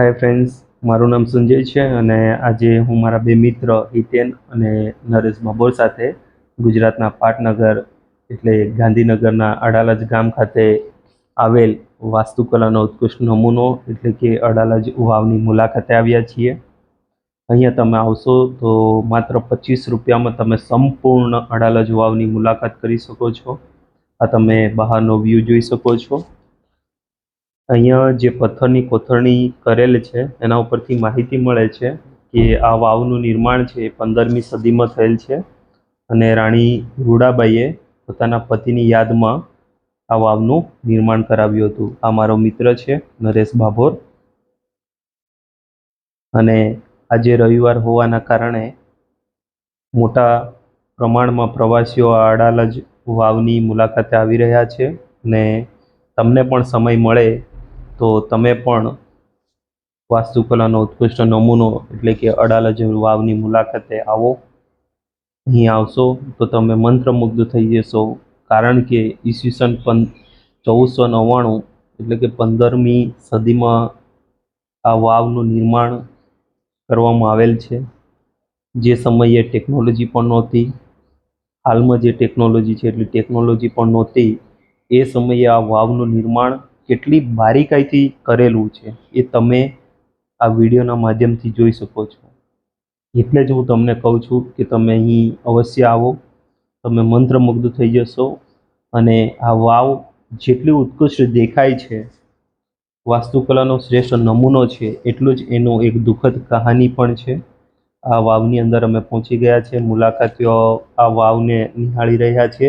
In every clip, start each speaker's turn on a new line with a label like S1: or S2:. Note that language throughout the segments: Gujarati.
S1: હાય ફ્રેન્ડ્સ મારું નામ સંજય છે અને આજે હું મારા બે મિત્ર હિતેન અને નરેશ બાબોર સાથે ગુજરાતના પાટનગર એટલે ગાંધીનગરના અડાલજ ગામ ખાતે આવેલ વાસ્તુકલાનો ઉત્કૃષ્ટ નમૂનો એટલે કે અડાલજ વાવની મુલાકાતે આવ્યા છીએ. અહીંયા તમે આવશો તો માત્ર પચીસ રૂપિયામાં તમે સંપૂર્ણ અડાલજ વાવની મુલાકાત કરી શકો છો. આ તમે બહારનો વ્યૂ જોઈ શકો છો. અહીંયા જે પથ્થરની કોતરણી કરેલ છે, એના ઉપરથી માહિતી મળે છે કે આ વાવનું નિર્માણ છે એ પંદરમી સદીમાં થયેલ છે અને રાણી રૂડાબાઈએ પોતાના પતિની યાદમાં આ વાવનું નિર્માણ કરાવ્યું હતું. આ મારો મિત્ર છે, નરેશ ભાભોર. અને આજે રવિવાર હોવાના કારણે મોટા પ્રમાણમાં પ્રવાસીઓ આ અડાલજ વાવની મુલાકાતે આવી રહ્યા છે અને તમને પણ સમય મળે તો તમે પણ વાસ્તુકલાનો ઉત્કૃષ્ટ નમૂનો એટલે કે અડાલજ વાવની મુલાકાતે આવો. અહીં આવશો તો તમે મંત્રમુગ્ધ થઈ જશો. કારણ કે ઈસવીસન પં, ચૌદસો નવ્વાણું એટલે કે પંદરમી સદીમાં આ વાવનું નિર્માણ કરવામાં આવેલ છે. જે સમયે ટેકનોલોજી પણ નહોતી. હાલમાં જે ટેકનોલોજી છે, એટલી ટેકનોલોજી પણ નહોતી. એ સમયે આ વાવનું નિર્માણ કેટલી બારીકાઈથી કરેલું છે એ તમે આ વિડીયોના માધ્યમથી જોઈ શકો છો. એટલે જ હું તમને કહું છું કે તમે અહીં અવશ્ય આવો, તમે મંત્રમુગ્ધ થઈ જશો અને આ વાવ જેટલી ઉત્કૃષ્ટ દેખાય છે, વાસ્તુકલાનો શ્રેષ્ઠ નમૂનો છે, એટલું જ એનું એક દુઃખદ કહાની પણ છે. આ વાવની અંદર અમે પહોંચી ગયા છે, મુલાકાતીઓ આ વાવને નિહાળી રહ્યા છે.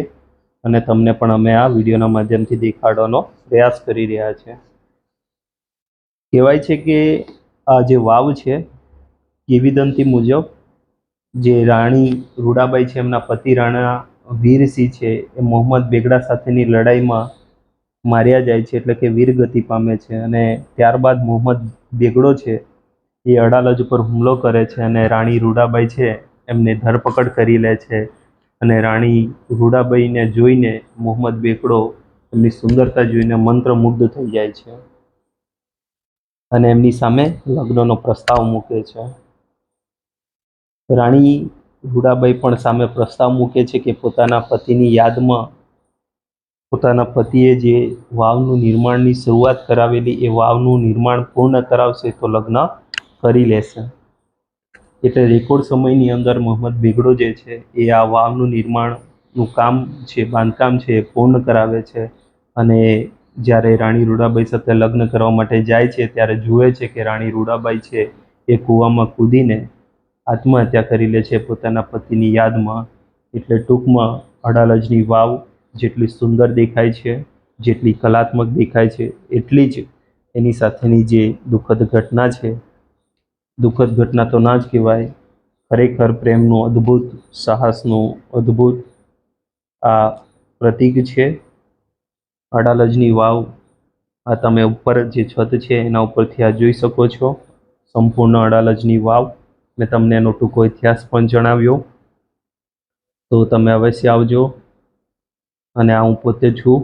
S1: અને તમને પણ અમે આ વિડીયોના માધ્યમથી દેખાડવાનો પ્રયાસ કરી રહ્યા છે. કહેવાય છે કે આ જે વાવ છે, કિંવદંતી મુજબ જે રાણી રૂડાબાઈ છે, એમના પતિ રાણા વીરસિંહ છે, એ મોહમ્મદ બેગડા સાથેની લડાઈમાં માર્યા જાય છે, એટલે કે વીરગતિ પામે છે અને ત્યારબાદ મોહમ્મદ બેગડો છે, એ અડાલજ ઉપર હુમલો કરે છે અને રાણી રૂડાબાઈ છે, એમને ધરપકડ કરી લે છે. અને રાણી રૂડાબાઈને જોઈને મોહમ્મદ બેગડો એમની સુંદરતા જોઈને મંત્રમુગ્ધ થઈ જાય છે અને એમની સામે લગ્નનો પ્રસ્તાવ મૂકે છે. રાણી રૂડાબાઈ પણ સામે પ્રસ્તાવ મૂકે છે કે પોતાના પતિની યાદમાં પોતાના પતિએ જે વાવનું નિર્માણની શરૂઆત કરાવેલી એ વાવનું નિર્માણ પૂર્ણ કરાવશે તો લગ્ન કરી લેશે. એટલે રેકોર્ડ સમયની અંદર મોહમ્મદ બેગડો જે છે, એ આ વાવનું નિર્માણનું કામ છે, બાંધકામ છે, એ પૂર્ણ કરાવે છે. અને જ્યારે રાણી રૂડાબાઈ સાથે લગ્ન કરવા માટે જાય છે, ત્યારે જુએ છે કે રાણી રૂડાબાઈ છે, એ કૂવામાં કૂદીને આત્મહત્યા કરી લે છે પોતાના પતિની યાદમાં. એટલે ટૂંકમાં અડાલજની વાવ જેટલી સુંદર દેખાય છે, જેટલી કલાત્મક દેખાય છે, એટલી જ એની સાથેની જે દુઃખદ ઘટના છે દુઃખદ ઘટના તો ના જ કહેવાય. ખરેખર પ્રેમનું અદ્ભુત, સાહસનું અદ્ભુત આ પ્રતીક છે. અડાલજની વાવ આ તમે ઉપર જે છત છે એના ઉપરથી આ જોઈ શકો છો. સંપૂર્ણ અડાલજની વાવ. મેં તમને એનો ટૂંકો ઇતિહાસ પણ જણાવ્યો. તો તમે અવશ્ય આવજો અને આ હું પોતે છું.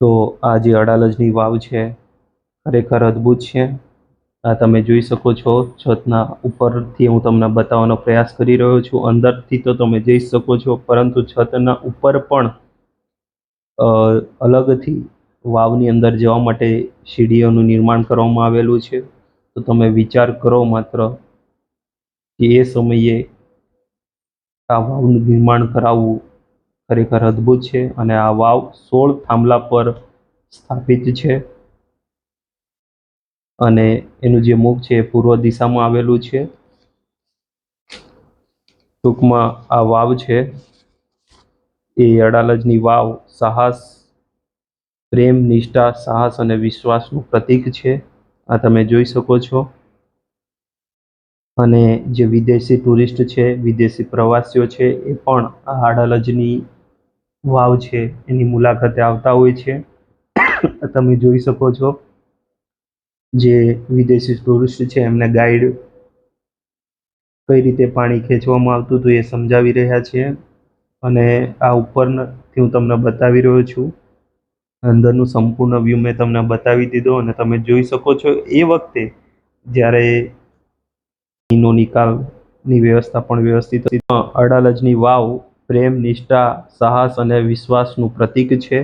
S1: તો આ જે અડાલજની વાવ છે ખરેખર અદ્ભુત છે. આ તમે જોઈ શકો છો, છતના ઉપરથી હું તમને બતાવવાનો પ્રયાસ કરી રહ્યો છું. અંદરથી તો તમે જઈ શકો છો, પરંતુ છતના ઉપર પણ અલગથી વાવની અંદર જવા માટે સીડીઓનું નિર્માણ કરવામાં આવેલું છે. તો તમે વિચાર કરો માત્ર કે એ સમયે આ વાવનું નિર્માણ કરાવવું ખરેખર અદ્ભુત છે અને આ વાવ સોળ થાંભલા પર સ્થાપિત છે. અને એનું જે મુખ છે એ પૂર્વ દિશામાં આવેલું છે. ટૂંકમાં આ વાવ છે. એ અડાલજની વાવ સાહસ, પ્રેમ, નિષ્ઠા, સાહસ અને વિશ્વાસનું પ્રતીક છે. આ તમે જોઈ શકો છો. અને જે વિદેશી ટુરિસ્ટ છે, વિદેશી પ્રવાસીઓ છે, એ પણ આ અડાલજની વાવ છે. એની મુલાકાતે આવતા હોય છે. તમે જોઈ શકો છો. જે વિદેશી ટુરિસ્ટ છે, એમને ગાઈડ કઈ રીતે પાણી ખેંચવામાં આવતું હતું એ સમજાવી રહ્યા છે અને આ ઉપરથી હું તમને બતાવી રહ્યો છું અંદરનું સંપૂર્ણ વ્યૂ મેં તમને બતાવી દીધો અને તમે જોઈ શકો છો, એ વખતે જ્યારે નો નિકાલની વ્યવસ્થા પણ વ્યવસ્થિત હતી. અડાલજની વાવ પ્રેમ, નિષ્ઠા, સાહસ અને વિશ્વાસનું પ્રતીક છે